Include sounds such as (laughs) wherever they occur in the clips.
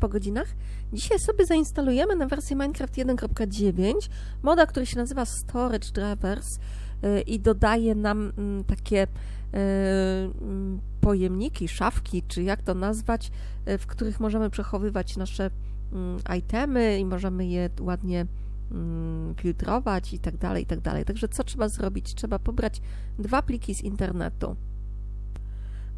po godzinach. Dzisiaj sobie zainstalujemy na wersję Minecraft 1.9 moda, który się nazywa Storage Drivers y, i dodaje nam mm, takie y, mm, pojemniki, szafki, czy jak to nazwać, y, w których możemy przechowywać nasze mm, itemy i możemy je ładnie filtrować i tak dalej, i tak dalej. Także co trzeba zrobić? Trzeba pobrać dwa pliki z internetu.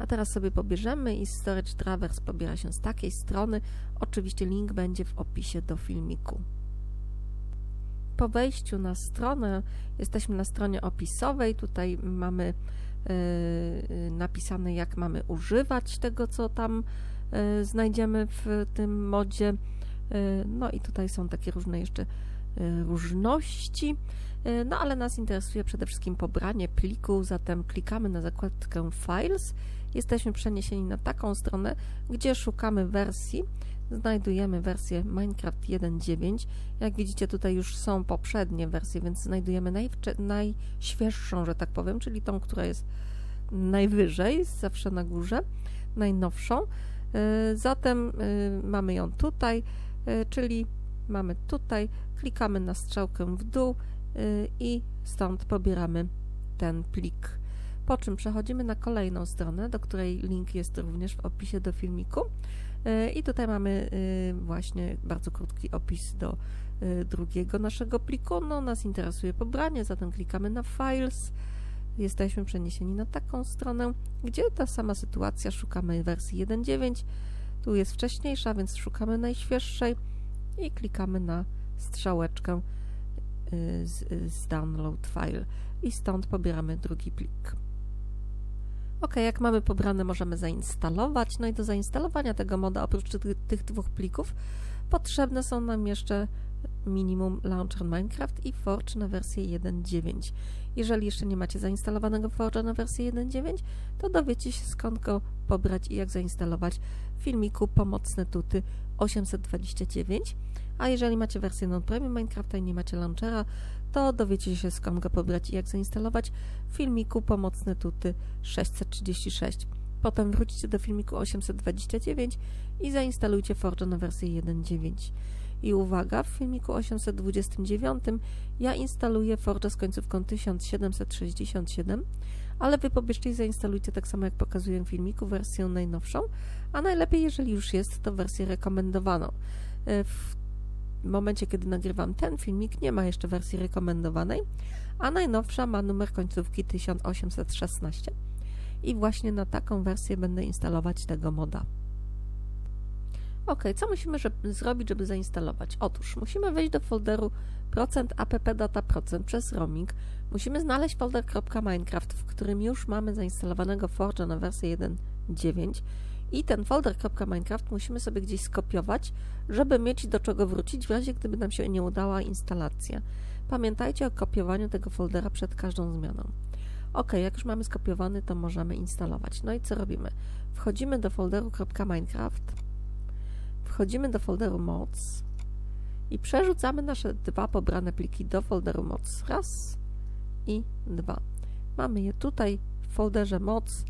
A teraz sobie pobierzemy i Storage Traverse pobiera się z takiej strony. Oczywiście link będzie w opisie do filmiku. Po wejściu na stronę, jesteśmy na stronie opisowej, tutaj mamy yy, napisane jak mamy używać tego, co tam yy, znajdziemy w tym modzie. Yy, no i tutaj są takie różne jeszcze różności. No ale nas interesuje przede wszystkim pobranie pliku, zatem klikamy na zakładkę Files jesteśmy przeniesieni na taką stronę, gdzie szukamy wersji. Znajdujemy wersję Minecraft 1.9. Jak widzicie, tutaj już są poprzednie wersje, więc znajdujemy najświeższą, że tak powiem, czyli tą, która jest najwyżej, zawsze na górze, najnowszą. E, zatem e, mamy ją tutaj, e, czyli mamy tutaj, klikamy na strzałkę w dół i stąd pobieramy ten plik po czym przechodzimy na kolejną stronę, do której link jest również w opisie do filmiku. E, I tutaj mamy e, właśnie bardzo krótki opis do e, drugiego naszego pliku. No, nas interesuje pobranie, zatem klikamy na Files. Jesteśmy przeniesieni na taką stronę, gdzie ta sama sytuacja, szukamy wersji 1.9. Tu jest wcześniejsza, więc szukamy najświeższej i klikamy na strzałeczkę z, z download file i stąd pobieramy drugi plik. Ok, jak mamy pobrane, możemy zainstalować. No i do zainstalowania tego moda, oprócz tych, dwóch plików, potrzebne są nam jeszcze minimum Launcher Minecraft i Forge na wersję 1.9. Jeżeli jeszcze nie macie zainstalowanego Forge'a na wersję 1.9, to dowiecie się skąd go pobrać i jak zainstalować w filmiku Pomocne Tuty 829. A jeżeli macie wersję non-premium Minecrafta i nie macie launchera, to dowiecie się skąd go pobrać i jak zainstalować w filmiku Pomocne Tuty 636. Potem wróćcie do filmiku 829 i zainstalujcie Forge na wersję 1.9. I uwaga, w filmiku 829 ja instaluję Forge z końcówką 1767, ale Wy pobieżcie i zainstalujcie tak samo jak pokazuję w filmiku wersję najnowszą, a najlepiej jeżeli już jest to wersję rekomendowaną. E, w momencie, kiedy nagrywam ten filmik, nie ma jeszcze wersji rekomendowanej, a najnowsza ma numer końcówki 1816 i właśnie na taką wersję będę instalować tego moda. Ok, co musimy żeby, zrobić, żeby zainstalować? Otóż musimy wejść do folderu %appdata% przez roaming. Musimy znaleźć folder .minecraft, w którym już mamy zainstalowanego Forge'a na wersję 1.9 i ten folder .minecraft musimy sobie gdzieś skopiować, żeby mieć do czego wrócić w razie gdyby nam się nie udała instalacja. Pamiętajcie o kopiowaniu tego foldera przed każdą zmianą. Ok, jak już mamy skopiowany, to możemy instalować. No i co robimy? Wchodzimy do folderu .minecraft, wchodzimy do folderu mods i przerzucamy nasze dwa pobrane pliki do folderu mods. Raz i dwa. Mamy je tutaj w folderze mods,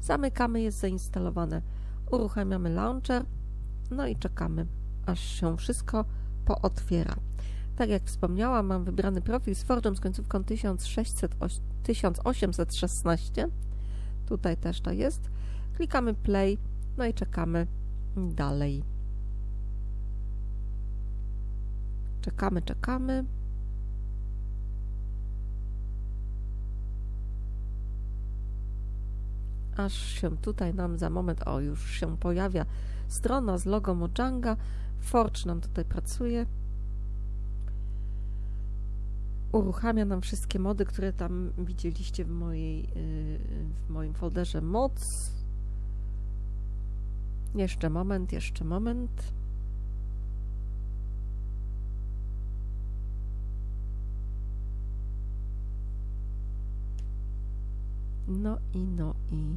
zamykamy, jest zainstalowane uruchamiamy launcher, no i czekamy, aż się wszystko pootwiera. Tak jak wspomniałam, mam wybrany profil z Forge'em z końcówką 1600, 1816. Tutaj też to jest. Klikamy play, no i czekamy dalej. Czekamy, czekamy. Aż się tutaj nam za moment, o już się pojawia strona z logo Mojanga, Forge nam tutaj pracuje, uruchamia nam wszystkie mody, które tam widzieliście w, mojej, y, w moim folderze mods. Jeszcze moment, jeszcze moment. No i, no i.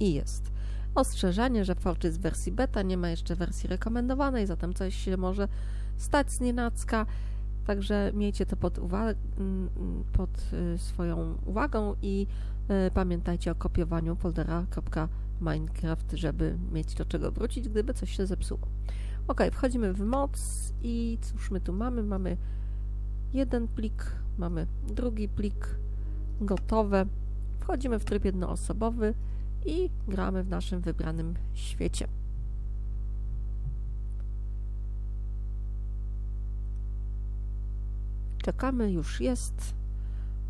I jest. Ostrzeżenie, że Forge jest w wersji beta, nie ma jeszcze wersji rekomendowanej, zatem coś się może stać z nienacka. Także miejcie to pod, pod y, swoją uwagą i y, pamiętajcie o kopiowaniu foldera.minecraft, żeby mieć do czego wrócić, gdyby coś się zepsuło. Ok, wchodzimy w moc i cóż my tu mamy? Mamy jeden plik, mamy drugi plik gotowe. Wchodzimy w tryb jednoosobowy i gramy w naszym wybranym świecie. Czekamy, już jest.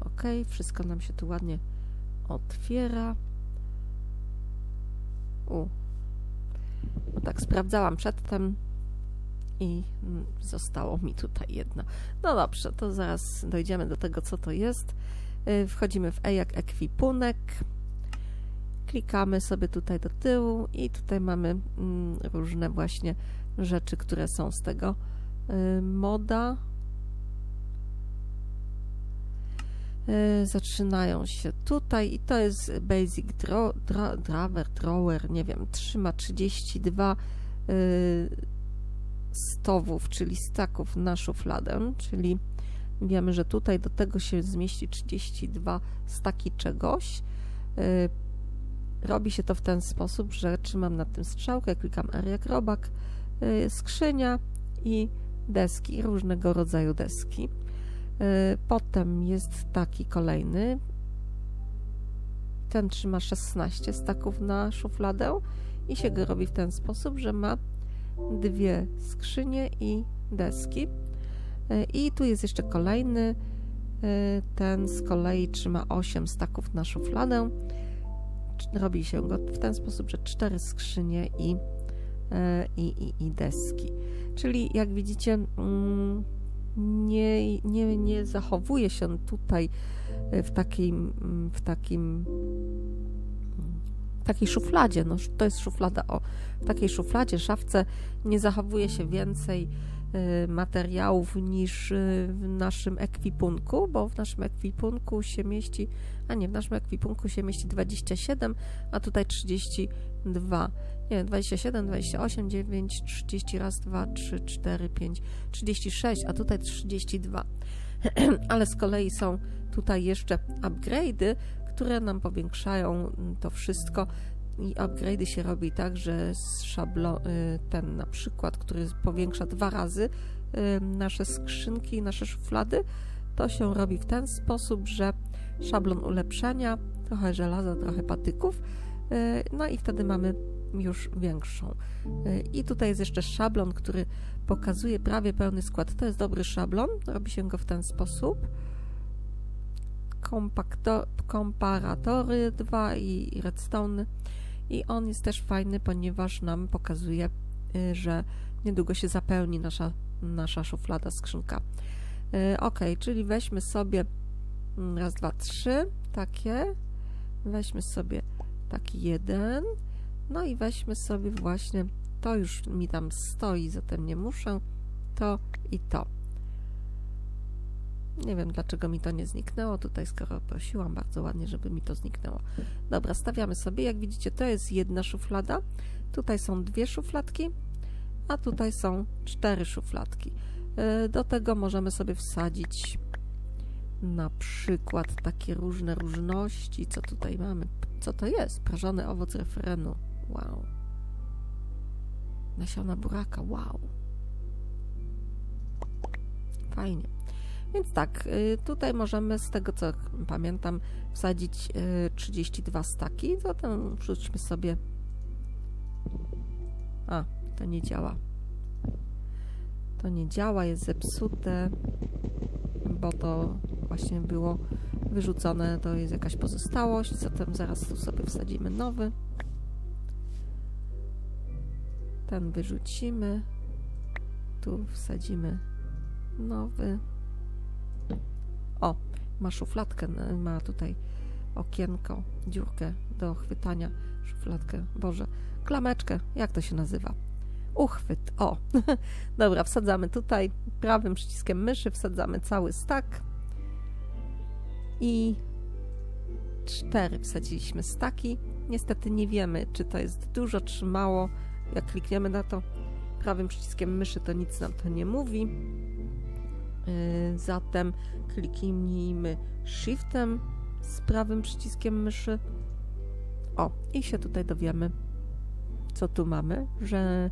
Ok, wszystko nam się tu ładnie otwiera. U. Tak, sprawdzałam przedtem i zostało mi tutaj jedno. No dobrze, to zaraz dojdziemy do tego, co to jest. Y, wchodzimy w E jak ekwipunek. Klikamy sobie tutaj do tyłu i tutaj mamy mm, różne właśnie rzeczy, które są z tego y, moda. Y, zaczynają się tutaj i to jest Basic draw, draw, Drawer, Drawer, nie wiem, trzyma 32 stowów, czyli staków na szufladę, czyli wiemy, że tutaj do tego się zmieści 32 staki czegoś. Y, robi się to w ten sposób, że trzymam na tym strzałkę, klikam R jak robak, y, skrzynia i deski, różnego rodzaju deski. Y, potem jest taki kolejny, ten trzyma 16 staków na szufladę i się go robi w ten sposób, że ma dwie skrzynie i deski. E, I tu jest jeszcze kolejny, e, ten z kolei trzyma 8 staków na szufladę. Robi się go w ten sposób, że cztery skrzynie i, e, i, i, i deski. Czyli jak widzicie, mm, nie, nie, nie zachowuje się tutaj w takim, w takim takiej szufladzie, no to jest szuflada o, w takiej szufladzie, szafce nie zachowuje się więcej materiałów niż y, w naszym ekwipunku, bo w naszym ekwipunku się mieści, a nie, w naszym ekwipunku się mieści 27, a tutaj 32. Nie, 27, 28, 9, 30, raz, 2, 3, 4, 5, 36, a tutaj 32. (clears throat) Ale z kolei są tutaj jeszcze upgrade'y, które nam powiększają to wszystko i upgrade'y się robi tak, że z szablon, y, ten na przykład, który powiększa dwa razy y, nasze skrzynki, nasze szuflady, to się robi w ten sposób, że szablon ulepszenia, trochę żelaza, trochę patyków, y, no i wtedy mamy już większą. I tutaj jest jeszcze szablon, który pokazuje prawie pełny skład. To jest dobry szablon, robi się go w ten sposób komparatory 2 i redstone i on jest też fajny, ponieważ nam pokazuje, y, że niedługo się zapełni nasza, nasza szuflada, skrzynka. Y, ok, czyli weźmy sobie mm, raz, dwa, trzy takie, weźmy sobie taki jeden, no i weźmy sobie właśnie, to już mi tam stoi, zatem nie muszę, to i to. Nie wiem, dlaczego mi to nie zniknęło tutaj, skoro prosiłam bardzo ładnie, żeby mi to zniknęło. Dobra, stawiamy sobie. Jak widzicie, to jest jedna szuflada. Tutaj są dwie szufladki, a tutaj są cztery szufladki. E, do tego możemy sobie wsadzić na przykład takie różne różności. Co tutaj mamy? Co to jest? Prażony owoc referenu. Wow. Nasiona buraka. Wow. Fajnie. Więc tak, y, tutaj możemy z tego co pamiętam wsadzić 32 y, staki, zatem wrzućmy sobie... A, to nie działa. To nie działa, jest zepsute, bo to właśnie było wyrzucone, to jest jakaś pozostałość, zatem zaraz tu sobie wsadzimy nowy. Ten wyrzucimy, tu wsadzimy nowy. O, ma szufladkę, ma tutaj okienko, dziurkę do chwytania, szufladkę, Boże, klameczkę, jak to się nazywa? Uchwyt, o, (laughs) dobra, wsadzamy tutaj prawym przyciskiem myszy, wsadzamy cały stak i cztery wsadziliśmy staki. Niestety nie wiemy, czy to jest dużo, czy mało. Jak klikniemy na to prawym przyciskiem myszy, to nic nam to nie mówi. Yy, zatem kliknijmy Shiftem z prawym przyciskiem myszy. O, i się tutaj dowiemy, co tu mamy, że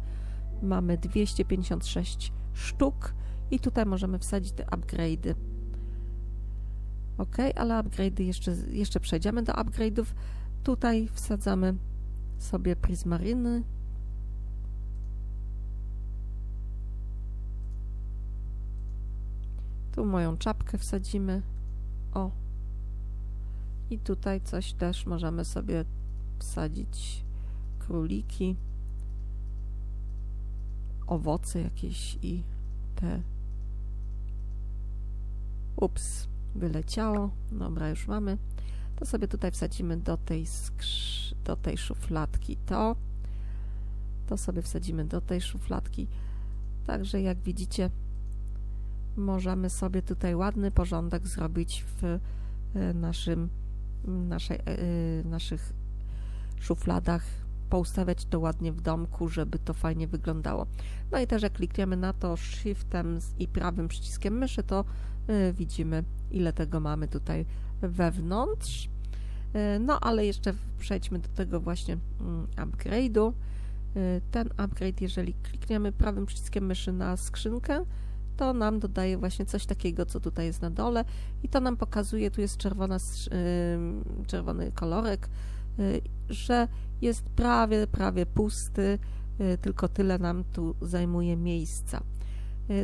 mamy 256 sztuk i tutaj możemy wsadzić te upgrade'y. Ok, ale upgrade'y jeszcze, jeszcze przejdziemy do upgrade'ów. Tutaj wsadzamy sobie prizmaryny. Tu moją czapkę wsadzimy. O. I tutaj coś też możemy sobie wsadzić. Króliki. Owoce jakieś i te... Ups, wyleciało. Dobra, już mamy to sobie tutaj wsadzimy do tej, do tej szufladki to. To sobie wsadzimy do tej szufladki. Także jak widzicie, możemy sobie tutaj ładny porządek zrobić w e, naszym, naszej, e, e, naszych szufladach, poustawiać to ładnie w domku, żeby to fajnie wyglądało. No i też jak klikniemy na to shiftem i prawym przyciskiem myszy, to widzimy ile tego mamy tutaj wewnątrz. No ale jeszcze przejdźmy do tego właśnie mm, upgrade'u. Ten upgrade, jeżeli klikniemy prawym przyciskiem myszy na skrzynkę, to nam dodaje właśnie coś takiego, co tutaj jest na dole i to nam pokazuje, tu jest czerwona, czerwony kolorek, e, że jest prawie, prawie pusty, tylko tyle nam tu zajmuje miejsca.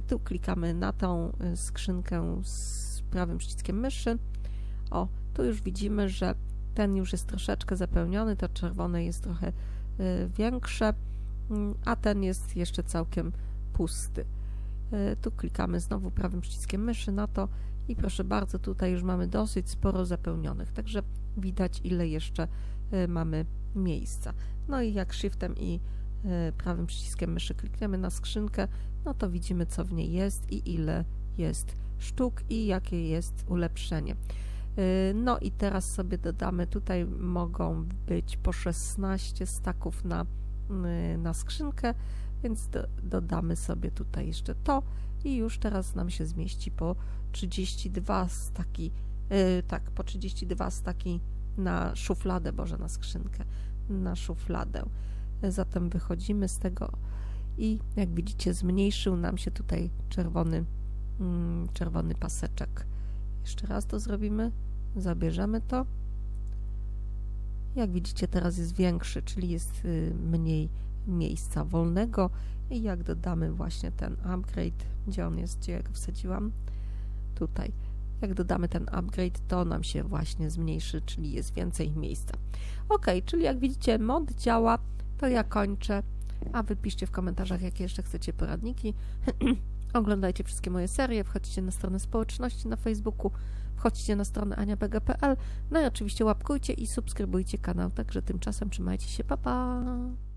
Tu klikamy na tą skrzynkę z prawym przyciskiem myszy. O, tu już widzimy, że ten już jest troszeczkę zapełniony, to czerwone jest trochę y, większe, mm, a ten jest jeszcze całkiem pusty. Y, tu klikamy znowu prawym przyciskiem myszy na to i proszę bardzo, tutaj już mamy dosyć sporo zapełnionych, także widać ile jeszcze y, mamy miejsca. No i jak shiftem i prawym przyciskiem myszy klikniemy na skrzynkę, no to widzimy co w niej jest i ile jest sztuk i jakie jest ulepszenie. Y, no i teraz sobie dodamy, tutaj mogą być po 16 staków na, y, na skrzynkę, więc do, dodamy sobie tutaj jeszcze to i już teraz nam się zmieści po 32 staki, yy, tak, po 32 staki na szufladę, boże, na skrzynkę, na szufladę. Zatem wychodzimy z tego i jak widzicie zmniejszył nam się tutaj czerwony, mm, czerwony paseczek. Jeszcze raz to zrobimy zabierzemy to. Jak widzicie teraz jest większy, czyli jest y, mniej miejsca wolnego i jak dodamy właśnie ten upgrade, gdzie on jest, gdzie ja go wsadziłam, tutaj. Jak dodamy ten upgrade, to nam się właśnie zmniejszy, czyli jest więcej miejsca. Ok, czyli jak widzicie mod działa, to ja kończę, a wy piszcie w komentarzach, jakie jeszcze chcecie poradniki. (clears throat) Oglądajcie wszystkie moje serie, wchodźcie na stronę społeczności na Facebooku, Wchodźcie na stronę aniabega.pl, no i oczywiście łapkujcie i subskrybujcie kanał. Także tymczasem trzymajcie się, papa! Pa.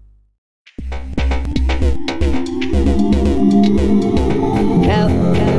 Help. Help.